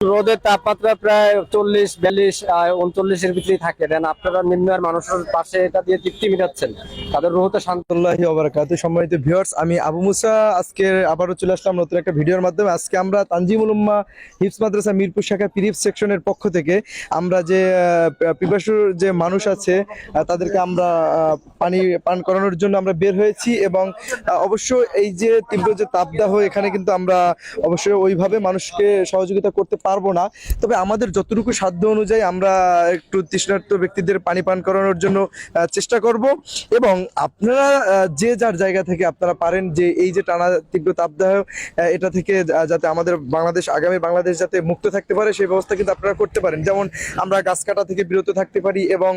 রোদের তাপমাত্রা প্রায় চল্লিশ বিয়াল্লিশ উনচল্লিশের ভিতরেই থাকে। দেন আপনারা নিম্ন মানুষের পাশে এটা দিয়ে তৃপ্তি মিটাচ্ছেন। তাদের রোহতে শান্ত। আল্লাহি ওবারাকাতু সম্মানিত ভিউয়ার্স আমি আবু মুসা। আজকে আবারও চলে আসলাম নতুন একটা ভিডিওর মাধ্যমে। আজকে আমরা তানজিমুল উম্মা হিপস মাদ্রাসা মিরপুর শাখা পিরিপ সেকশনের পক্ষ থেকে আমরা যে আহ, পিপাসুর যে মানুষ আছে তাদেরকে আমরা পানি পান করানোর জন্য আমরা বের হয়েছি এবং অবশ্য এই যে তীব্র যে তাপদাহ এখানে কিন্তু আমরা অবশ্যই ওইভাবে মানুষকে সহযোগিতা করতে পারব না। তবে আমাদের যতটুকু সাধ্য অনুযায়ী আমরা একটু তৃষ্ণার্ত ব্যক্তিদের পানি পান করানোর জন্য চেষ্টা করব। এবং আপনারা যে যার জায়গা থেকে আপনারা পারেন যে এই যে টানা তীব্র তাপদাহ এটা থেকে যাতে আমাদের বাংলাদেশ, আগামী বাংলাদেশ যাতে মুক্ত থাকতে পারে, সেই ব্যবস্থা কিন্তু আপনারা করতে পারেন। যেমন আমরা গাছ কাটা থেকে বিরত থাকতে পারি এবং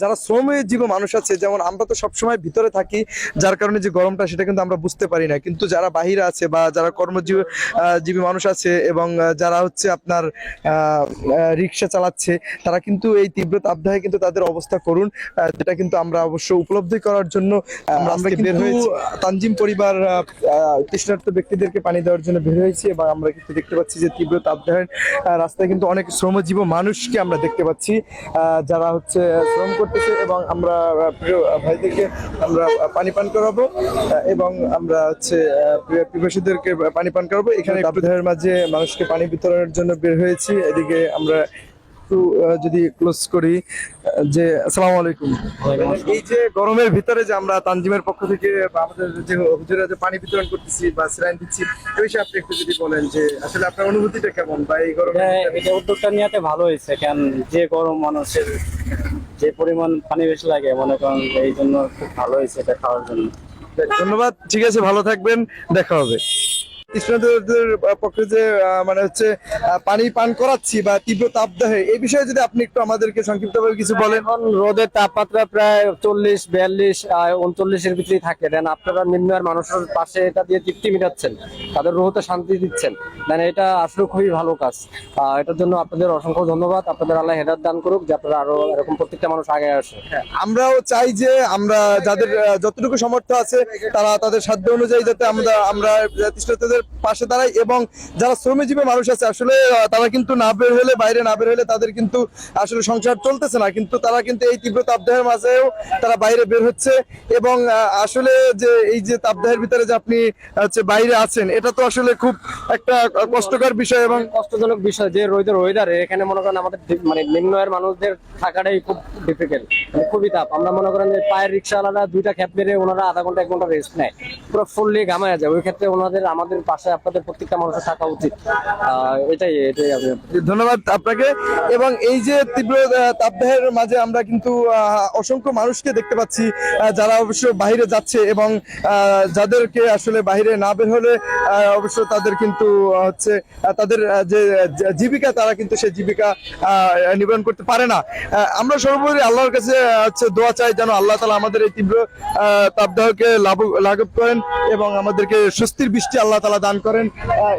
যারা শ্রমজীবী মানুষ আছে, যেমন আমরা তো সবসময় ভিতরে থাকি, যার কারণে যে গরমটা, সেটা কিন্তু আমরা বুঝতে পারি না। কিন্তু যারা বাহিরে আছে বা যারা কর্মজীবী জীবী মানুষ আছে এবং যারা হচ্ছে আপনার রিক্সা চালাচ্ছে তারা কিন্তু এই তীব্র তাপদাহে কিন্তু তাদের অবস্থা করুন যেটা কিন্তু আমরা অবশ্য উপলব্ধি করার জন্য আমরা বের হয়েছি। তানজিম পরিবার তৃষ্ণার্ত ব্যক্তিদেরকে পানি দেওয়ার জন্য বের হয়েছি এবং আমরা কিন্তু দেখতে পাচ্ছি যে তীব্র তাপদাহের রাস্তায় কিন্তু অনেক শ্রমজীব মানুষকে আমরা দেখতে পাচ্ছি যারা হচ্ছে শ্রম করতেছে এবং আমরা প্রিয় ভাইদেরকে আমরা পানি পান করাবো এবং আমরা হচ্ছে পিপাসীদেরকে পানি পান করাবো। এখানে তাপদাহের মাঝে মানুষকে পানি বিতরণের জন্য বের হয়েছি। এদিকে আমরা একটু যদি ক্লোজ করি যে আসসালামু আলাইকুম। এই যে গরমের ভিতরে যে আমরা তানজিমের পক্ষ থেকে আমাদের যে হুজুরা যে পানি বিতরণ করতেছি বা স্যালাইন দিচ্ছি ওই বিষয়ে আপনি একটু যদি বলেন যে আসলে আপনার অনুভূতিটা কেমন বা এই গরমে এটা- এটা উদ্যোগটা নিয়েতে ভালো হয়েছে কেন যে গরম মানুষের যে পরিমাণ পানি বেশি লাগে মনে করেন এই জন্য খুব ভালো হয়েছে এটা খাওয়ার জন্য। ধন্যবাদ ঠিক আছে ভালো থাকবেন দেখা হবে। কৃষ্ণদেবের পক্ষে যে মানে হচ্ছে পানি পান করাচ্ছি বা তীব্র তাপদাহে এই বিষয়ে যদি আপনি একটু আমাদেরকে সংক্ষিপ্তভাবে কিছু বলেন। এখন রোদের তাপমাত্রা প্রায় চল্লিশ বিয়াল্লিশ উনচল্লিশের ভিতরেই থাকে। দেন আপনারা নিম্ন আয়ের মানুষের পাশে এটা দিয়ে তৃপ্তি মিটাচ্ছেন। তাদের রোহতে শান্তি দিচ্ছেন। দেন এটা আসলে খুবই ভালো কাজ। আহ, এটার জন্য আপনাদের অসংখ্য ধন্যবাদ। আপনাদের আল্লাহ হেদাত দান করুক যে আপনারা আরও এরকম প্রত্যেকটা মানুষ আগে আসে। আমরাও চাই যে আমরা যাদের যতটুকু সমর্থ আছে তারা তাদের সাধ্য অনুযায়ী যাতে আমরা আমরা তৃষ্ণার্তদের পাশে দাঁড়ায় এবং যারা শ্রমজীবী মানুষ আছে, আসলে তারা কিন্তু না বের হলে, বাইরে না বের হলে তাদের কিন্তু আসলে সংসার চলতেছে না। কিন্তু তারা কিন্তু এই তীব্র তাপদাহের মাঝেও তারা বাইরে বের হচ্ছে এবং আসলে যে এই যে তাপদাহের ভিতরে যে আপনি, হচ্ছে, বাইরে আছেন, এটা তো আসলে খুব একটা কষ্টকর বিষয় এবং কষ্টজনক বিষয় যে রোদের ওয়েদারে এখানে মনে করেন আমাদের মানে নিম্ন মানুষদের থাকাটাই খুব ডিফিকাল্ট খুবই তাপ। আমরা মনে করেন যে পায়ের রিক্সাওয়ালারা দুইটা খ্যাপ মেরে ওনারা আধা ঘণ্টা, এক ঘণ্টা রেস্ট নেয়। পুরো ফুললি ঘামায় যায়। ওই ক্ষেত্রে ওনাদের, আমাদের পাশে আপনাদের প্রত্যেকটা মানুষের থাকা উচিত। এটাই এটাই আমি ধন্যবাদ আপনাকে। এবং এই যে তীব্র তাপদাহের মাঝে আমরা কিন্তু অসংখ্য মানুষকে দেখতে পাচ্ছি যারা অবশ্য যাচ্ছে এবং যাদেরকে আসলে না বের হলে অবশ্য তাদের কিন্তু হচ্ছে তাদের যে জীবিকা, তারা কিন্তু সেই জীবিকা নিবারণ করতে পারে না। আমরা সর্বোপরি আল্লাহর কাছে হচ্ছে দোয়া চাই যেন আল্লাহ তালা আমাদের এই তীব্র তাপদাহকে লাভ- লাঘব করেন এবং আমাদেরকে স্বস্তির বৃষ্টি আল্লাহ তালা দান করেন।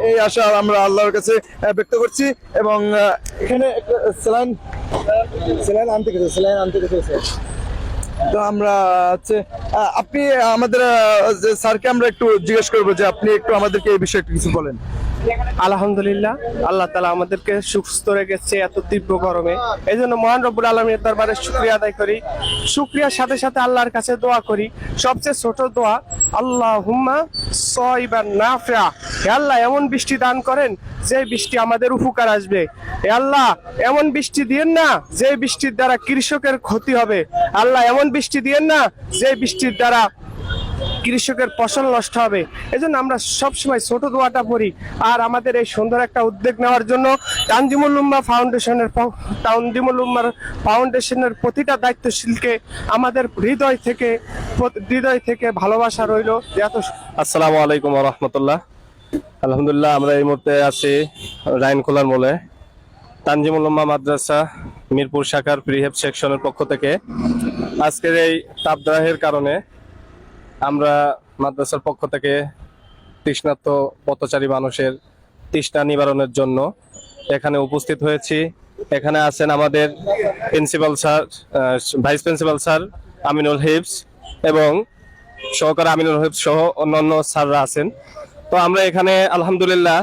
এই আশা আমরা আল্লাহর কাছে ব্যক্ত করছি এবং এখানে স্যালাইন স্যালাইন আনতে গেছে, স্যালাইন আনতে গেছে তো আমরা হচ্ছে আপনি আমাদের স্যারকে আমরা একটু জিজ্ঞেস করব যে আপনি একটু আমাদেরকে এই বিষয়ে একটু কিছু বলেন। আলহামদুলিল্লাহ, আল্লাহ তালা আমাদেরকে সুস্থ রেখেছে এত তীব্র গরমে। এই জন্য মহান রব্বুল আলমীর দরবারে শুক্রিয়া আদায় করি। শুক্রিয়ার সাথে সাথে আল্লাহর কাছে দোয়া করি। সবচেয়ে ছোট দোয়া আল্লাহ হুম্মা সইবার নাফিয়া। হে আল্লাহ, এমন বৃষ্টি দান করেন, যে বৃষ্টি আমাদের উপকার আসবে। হে আল্লাহ, এমন বৃষ্টি দিয়েন না, যে বৃষ্টির দ্বারা কৃষকের ক্ষতি হবে। আল্লাহ, এমন বৃষ্টি দিয়েন না, যে বৃষ্টির দ্বারা কৃষকের ফসল নষ্ট হবে। এজন্য আমরা সবসময় ছোট দোয়াটা পড়ি। আর আমাদের এই সুন্দর একটা উদ্যোগ নেওয়ার জন্য তানজিমুল উম্মা ফাউন্ডেশনের প- তানজিমুল উম্মার ফাউন্ডেশনের প্রতিটা দায়িত্বশীলকে আমাদের হৃদয় থেকে হৃদয় থেকে ভালোবাসা রইল। এত আসসালামু আলাইকুম রহমতুল্লাহ। আলহামদুলিল্লাহ আমরা এই মুহূর্তে আছি রাইনখোলার মোলে তানজিমুল উম্মা মাদ্রাসা, মিরপুর শাখার প্রিহেব সেকশনের পক্ষ থেকে। আজকের এই তাপদাহের কারণে আমরা মাদ্রাসার পক্ষ থেকে তৃষ্ণার্ত পথচারী মানুষের তৃষ্ণা নিবারণের জন্য এখানে উপস্থিত হয়েছি। এখানে আছেন আমাদের principal sir vice principal sir Aminul হিবস এবং সহকারী আমিনুল হিবস সহ অন্যান্য স্যাররা আছেন। তো আমরা এখানে আলহামদুলিল্লাহ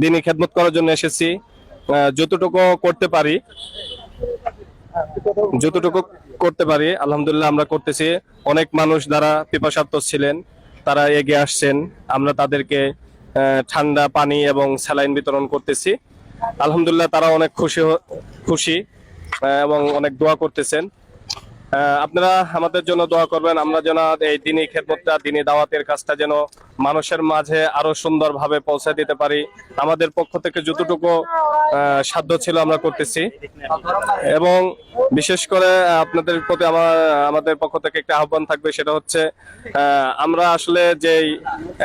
দিনই খেদমত করার জন্য এসেছি। যতটুকু করতে পারি, যতটুকু করতে পারি। আলহামদুলিল্লাহ আমরা করতেছি। অনেক মানুষ যারা পিপাসার্থ ছিলেন, তারা এগিয়ে আসছেন। আমরা তাদেরকে ঠান্ডা পানি এবং স্যালাইন বিতরণ করতেছি। আলহামদুলিল্লাহ তারা অনেক খুশি খুশি এবং অনেক দোয়া করতেছেন। আপনারা আমাদের জন্য দোয়া করবেন। আমরা যেন এই দিনই খেদমতটা, দিনই দাওয়াতের কাজটা যেন মানুষের মাঝে আরও সুন্দরভাবে পৌঁছে দিতে পারি। আমাদের পক্ষ থেকে যতটুকু সাধ্য ছিল আমরা করতেছি। এবং বিশেষ করে আপনাদের প্রতি আমার, আমাদের পক্ষ থেকে একটা আহ্বান থাকবে, সেটা হচ্ছে আমরা আসলে যেই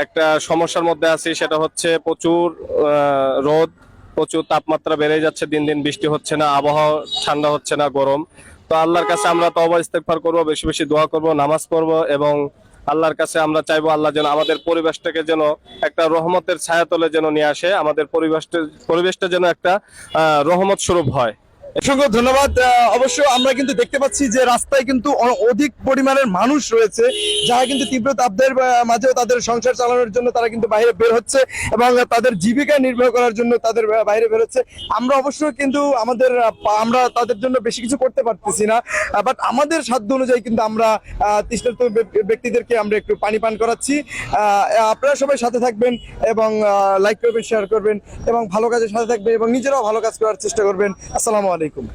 একটা সমস্যার মধ্যে আছি, সেটা হচ্ছে প্রচুর রোদ, প্রচুর তাপমাত্রা বেড়ে যাচ্ছে, দিন দিন বৃষ্টি হচ্ছে না, আবহাওয়া ঠান্ডা হচ্ছে না, গরম। তো আল্লাহর কাছে আমরা তবা ইস্তেকফার করব, বেশি বেশি দোয়া করব, নামাজ পড়ব এবং আল্লাহর কাছে আমরা চাইব আল্লাহ যেন আমাদের পরিবেশটাকে যেন একটা রহমতের ছায়াতলে যেন নিয়ে আসে, আমাদের পরিবেশটা পরিবেশটা যেন একটা রহমত স্বরূপ হয়। অসংখ্য ধন্যবাদ। অবশ্য আমরা কিন্তু দেখতে পাচ্ছি যে রাস্তায় কিন্তু অধিক পরিমাণের মানুষ রয়েছে যারা কিন্তু তীব্র তাপদের মাঝেও তাদের সংসার চালানোর জন্য তারা কিন্তু বাইরে বের হচ্ছে এবং তাদের জীবিকা নির্বাহ করার জন্য তাদের বাইরে বের হচ্ছে। আমরা অবশ্য কিন্তু আমাদের আমরা তাদের জন্য বেশি কিছু করতে পারতেছি না বাট আমাদের সাধ্য অনুযায়ী কিন্তু আমরা আহ, তৃষ্ণার্ত ব্যক্তিদেরকে আমরা একটু পানি পান করাচ্ছি। আপনারা সবাই সাথে থাকবেন এবং লাইক করবেন শেয়ার করবেন এবং ভালো কাজের সাথে থাকবেন এবং নিজেরাও ভালো কাজ করার চেষ্টা করবেন। আসসালামু আলাইকুম